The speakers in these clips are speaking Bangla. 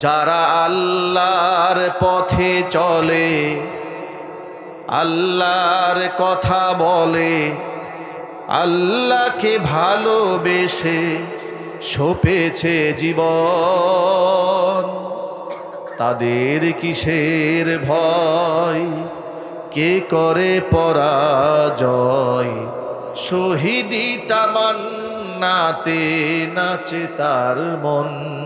যারা আল্লাহর পথে চলে, আল্লাহর কথা বলে, আল্লাহকে ভালোবেসে সপেছে জীবন। তাদের কিসের ভয়? কে করে পরাজয়? শহীদি তামান্নাতে নাচে তার মন।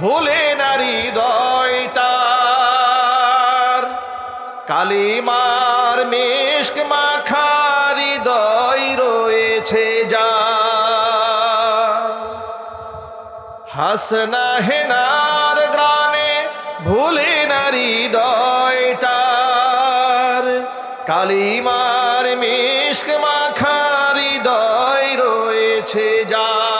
ভুলে নারী দয়তার কালিমার মেশক মাখারি দয় রয়েছে যা হাসনা হেনার গ্রানে ভুলে নারী দয়তার কালিমার মিশক মাখারি দয় রয়েছে যার।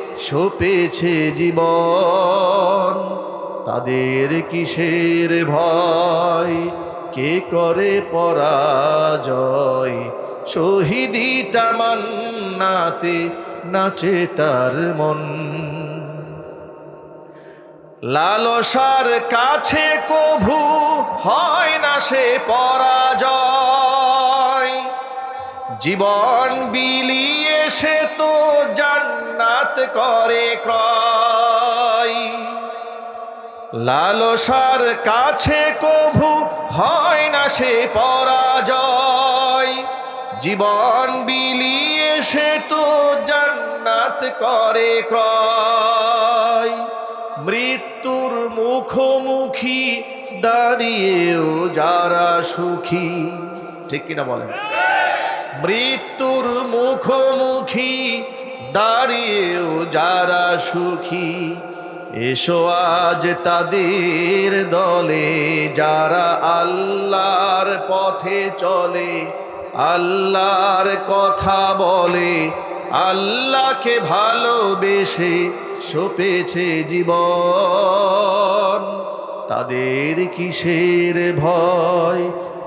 সপেছে জীবন। তাদের কিসের ভয়? কে করে পরাজয়? শহীদি তামান্নাতে নাচে তার মন। লালসার কাছে কভু হয় না সে পরাজয়। জীবন বিলিয়ে সে তো জান্নাত করে ক্রয়। লালসার কাছে কভু হয় না সে পরাজয়। জীবন বিলিয়ে সে তো জান্নাত করে ক্রয়। মৃত্যুর মুখোমুখি দাঁড়িয়েও যারা সুখী, ঠিক কিনা বলেন? মৃত্যুর মুখোমুখি দাঁড়িয়েও যারা সুখী, এসো আজ তাদের দলে, যারা আল্লাহর পথে চলে, আল্লাহর কথা বলে, আল্লাহকে ভালোবেসে সপেছে জীবন। তাদের কিসের ভয়?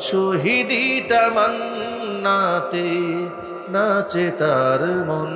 শহীদি তামান্নাতে নাচে তার মন।